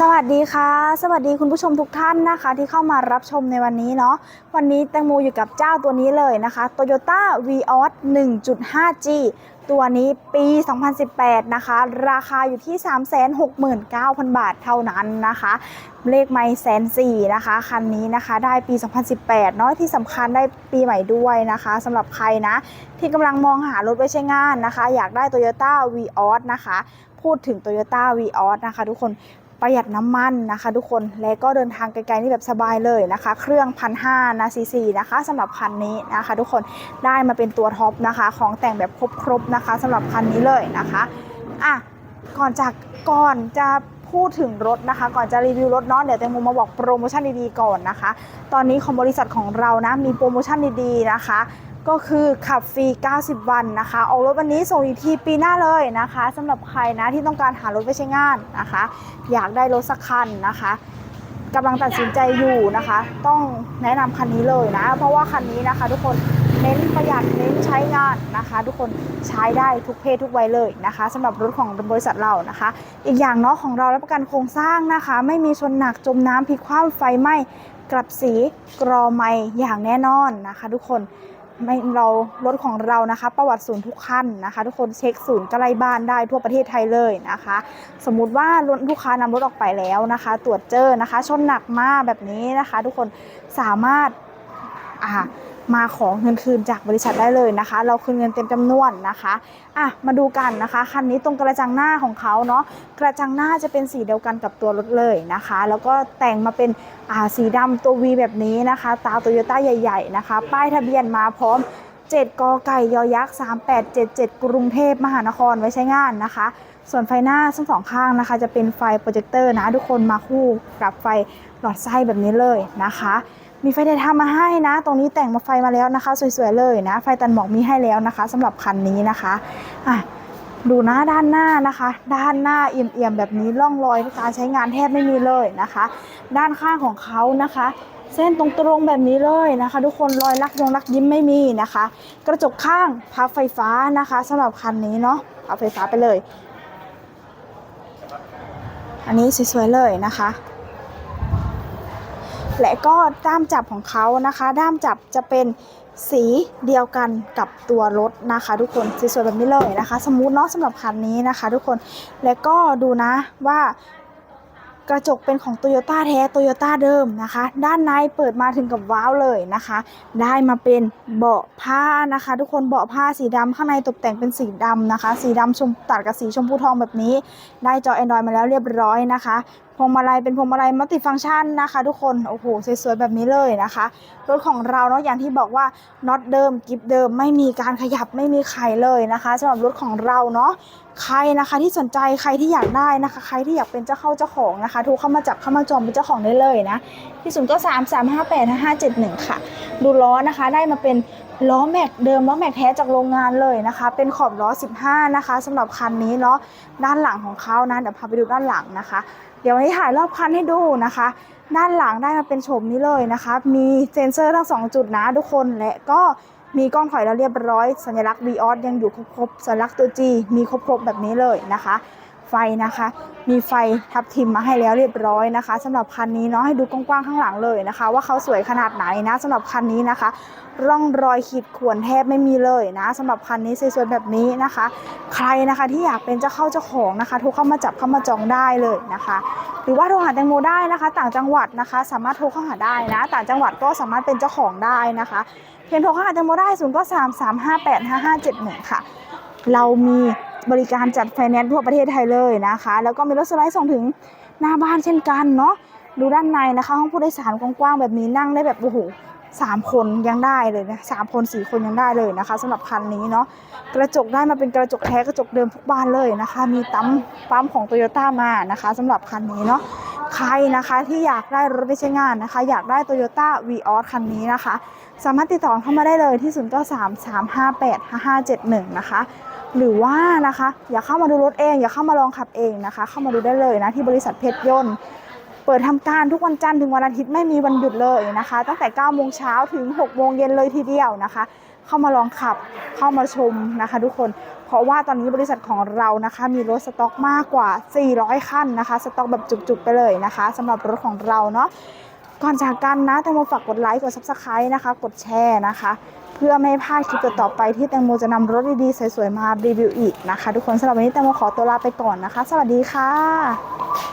สวัสดีค่ะ สวัสดีคุณผู้ชมทุกท่านนะคะ ที่เข้ามารับชมในวันนี้เนาะวันนี้แตงโมอยู่กับเจ้าตัวนี้เลยนะคะ Toyota Vios 1.5G ตัวนี้ปี 2018 นะคะ ราคาอยู่ที่ 369,000 บาทเท่านั้นนะคะ เลขไม่แสนสี่นะคะ คันนี้นะคะได้ปี 2018 เนาะที่สำคัญได้ปีใหม่ด้วยนะคะสำหรับใครนะ ที่กำลังมองหารถไว้ใช้งานนะคะ อยากได้ Toyota Vios นะคะ พูดถึง Toyota Vios นะคะ ทุกคน ประหยัดน้ำมันนะคะ ทุกคนและก็เดินทางไกลๆนี่แบบสบายเลยนะคะ เครื่องพันห้านะซีซีนะคะสำหรับคันนี้นะคะ ทุกคนได้มาเป็นตัวท็อปนะคะ ของแต่งแบบครบๆนะคะสำหรับคันนี้เลยนะคะอะก่อนจากก่อนจะ พูดถึงรถนะคะ ก่อนจะรีวิวรถเนาะเดี๋ยวแตงโมมาบอกโปรโมชั่นดีๆก่อนนะคะ ตอนนี้ของบริษัทของเรานะมีโปรโมชั่นดีๆนะคะก็คือขับฟรี 90 วันนะคะออกรถวันนี้ส่งอีกทีปีหน้าเลยนะคะสำหรับใครนะที่ต้องการหารถไปใช้งานนะคะ อยากได้รถสักคันนะคะกำลังตัดสินใจอยู่นะคะ ต้องแนะนำคันนี้เลยนะ เพราะว่าคันนี้นะคะทุกคน เน้นประหยัดเน้นใช้งานนะคะ ทุกคนใช้ได้ทุกเพศทุกวัยเลยนะคะสำหรับรถของบริษัทเรานะคะ อีกอย่างเนาะของเรารับประกันโครงสร้างนะคะ ไม่มีชนหนักจมน้ำพลิกคว่ำไฟไหม้กลับสีกรอไม่อย่างแน่นอนนะคะ ทุกคนไม่เรารถของเรานะคะ ประวัติศูนย์ทุกคันนะคะ ทุกคนเช็คศูนย์ใกล้บ้านได้ทั่วประเทศไทยเลยนะคะ สมมุติว่ารถลูกค้านำรถออกไปแล้วนะคะ ตรวจเจอนะคะ ชนหนักมากแบบนี้นะคะ ทุกคนสามารถอ่า มาขอเงินคืนจากบริษัทได้เลยนะคะ เราคืนเงินเต็มจำนวนนะคะอะมาดูกันนะคะคันนี้ตรงกระจังหน้าของเขาเนาะกระจังหน้าจะเป็นสีเดียวกันกับตัวรถเลยนะคะ แล้วก็แต่งมาเป็นอ่าสีดำตัว V แบบนี้นะคะ ตาโตโยต้าใหญ่ๆนะคะ ป้ายทะเบียนมาพร้อม 7กอไก่ยอยักษ์3877 กรุงเทพมหานครไว้ใช้งานนะคะส่วนไฟหน้าทั้งสองข้างนะคะ จะเป็นไฟโปรเจคเตอร์นะ ทุกคนมาคู่กับไฟหลอดไส้แบบนี้เลยนะคะ มีไฟไดทำมาให้นะ ตรงนี้แต่งมาไฟมาแล้วนะคะ สวยๆเลยนะ ไฟตันหมอกมีให้แล้วนะคะสำหรับคันนี้นะคะอะดูนะด้านหน้านะคะ ด้านหน้าเอี่ยมๆแบบนี้ร่องรอยการใช้งานแทบไม่มีเลยนะคะ ด้านข้างของเขานะคะ เส้นตรงๆแบบนี้เลยนะคะ ทุกคนรอยลักยงลักยิ้มไม่มีนะคะ กระจกข้างพับไฟฟ้านะคะสำหรับคันนี้เนาะพับไฟฟ้าไปเลย อันนี้สวยๆเลยนะคะ และก็ด้ามจับของเขานะคะ ด้ามจับจะเป็นสีเดียวกันกับตัวรถนะคะ ทุกคนสวยๆแบบนี้เลยนะคะ สมูทเนาะสำหรับคันนี้นะคะ ทุกคนและก็ดูนะว่ากระจกเป็นของ Toyota แท้ Toyota เดิมนะคะ ด้านในเปิดมาถึงกับว้าวเลยนะคะ ได้มาเป็นเบาะผ้านะคะ ทุกคนเบาะผ้าสีดำข้างในตกแต่งเป็นสีดำนะคะ สีดำชมตัดกับสีชมพูทองแบบนี้ ได้จอ Android มาแล้วเรียบร้อยนะคะพวงมาลัยเป็นพวงมาลัยมัลติฟังก์ชันนะคะ ทุกคนโอ้โหสวยๆแบบนี้เลยนะคะรถของเราเนาะอย่างที่บอกว่าน็อตเดิมกิฟเดิมไม่มีการขยับไม่มีไขเลยนะคะสำหรับรถของเราเนาะใครนะคะที่สนใจใครที่อยากได้นะคะ ใครที่อยากเป็นเจ้าเข้าเจ้าของนะคะโทรเข้ามาจับเข้ามาจองเป็นเจ้าของได้เลยนะที่ศูนย์ก็สามสามห้าแปดห้าเจ็ดหนึ่งค่ะ ดูล้อนะคะได้มาเป็น ล้อแม็กเดิมล้อแม็กแท้จากโรงงานเลยนะคะ เป็นขอบล้อ 15 นะคะสำหรับคันนี้เนาะด้านหลังของเขานะเดี๋ยวพาไปดูด้านหลังนะคะ เดี๋ยววันนี้ถ่ายรอบคันให้ดูนะคะ ด้านหลังได้มาเป็นโฉมนี้เลยนะคะ มีเซ็นเซอร์ทั้งสองจุดนะทุกคนและก็มีกล้องถอยแล้วเรียบร้อย สัญลักษณ์ v ีออสยังอยู่ครบๆสัญลักษณ์ตัว G มีครบๆแบบนี้เลยนะคะ ฟนะคะ มีไฟทับทิมมาให้แล้วเรียบร้อยนะคะสำหรับคันนี้เนาะให้ดูกว้างๆข้างหลังเลยนะคะ ว่าเขาสวยขนาดไหนนะสำหรับคันนี้นะคะ ร่องรอยขีดข่วนแทบไม่มีเลยนะสำหรับคันนี้สวยๆแบบนี้นะคะ ใครนะคะที่อยากเป็นเจ้าเข้าเจ้าของนะคะโทรเข้ามาจับเข้ามาจองได้เลยนะคะ หรือว่าโทรหาแตงโมได้นะคะ ต่างจังหวัดนะคะ สามารถโทรเข้าหาได้นะ ต่างจังหวัดก็สามารถเป็นเจ้าของได้นะคะเพียงโทรเข้าหาแตงโมได้ศูนย์ก็สามสามห้าแปดห้าห้าเจ็ดหนึ่งค่ะ เรามี บริการจัดไฟแนนซ์ทั่วประเทศไทยเลยนะคะ แล้วก็มีรถสไลด์ส่งถึงหน้าบ้านเช่นกันเนาะดูด้านในนะคะ ห้องผู้โดยสารกว้างๆแบบนี้นั่งได้แบบโอ้โหสามคนยังได้เลยนะสามคนสี่คนยังได้เลยนะคะสำหรับคันนี้เนาะกระจกได้มาเป็นกระจกแท้กระจกเดิมทุกบ้านเลยนะคะ มีตั้มปั๊มของโตโยต้ามานะคะสำหรับคันนี้เนาะใครนะคะที่อยากได้รถไปใช้งานนะคะ อยากได้ Toyota v ีออคันนี้นะคะ สามารถติดต่อเข้ามาได้เลยที่ 0 9 3 3 5 8 5 5 7 1 นะคะ หรือว่านะคะ อย่าเข้ามาดูรถเอง อย่าเข้ามาลองขับเองนะคะ เข้ามาดูได้เลยนะที่บริษัทเพชรยนต์เปิดทำการทุกวันจันทร์ถึงวันอาทิตย์ไม่มีวันหยุดเลยนะคะ ตั้งแต่9โมงเช้าถึง6โมงเย็นเลยทีเดียวนะคะ เข้ามาลองขับเข้ามาชมนะคะ ทุกคนเพราะว่าตอนนี้บริษัทของเรานะคะ มีรถสต็อกมากกว่า 400 คันนะคะ สต็อกแบบจุกๆไปเลยนะคะสำหรับรถของเราเนาะ ก่อนจากกันนะแตงโมฝากกดไลค์กด s u b สไครต์นะคะ กดแชร์นะคะ เพื่อไม่ให้พลาดคลิปต่อไปที่แตงโมจะนำรถดีๆสวยๆมารีวิวอีกนะคะ ทุกคนสำหรับวันนี้แตงโมขอตัวลาไปก่อนนะคะ สวัสดีค่ะ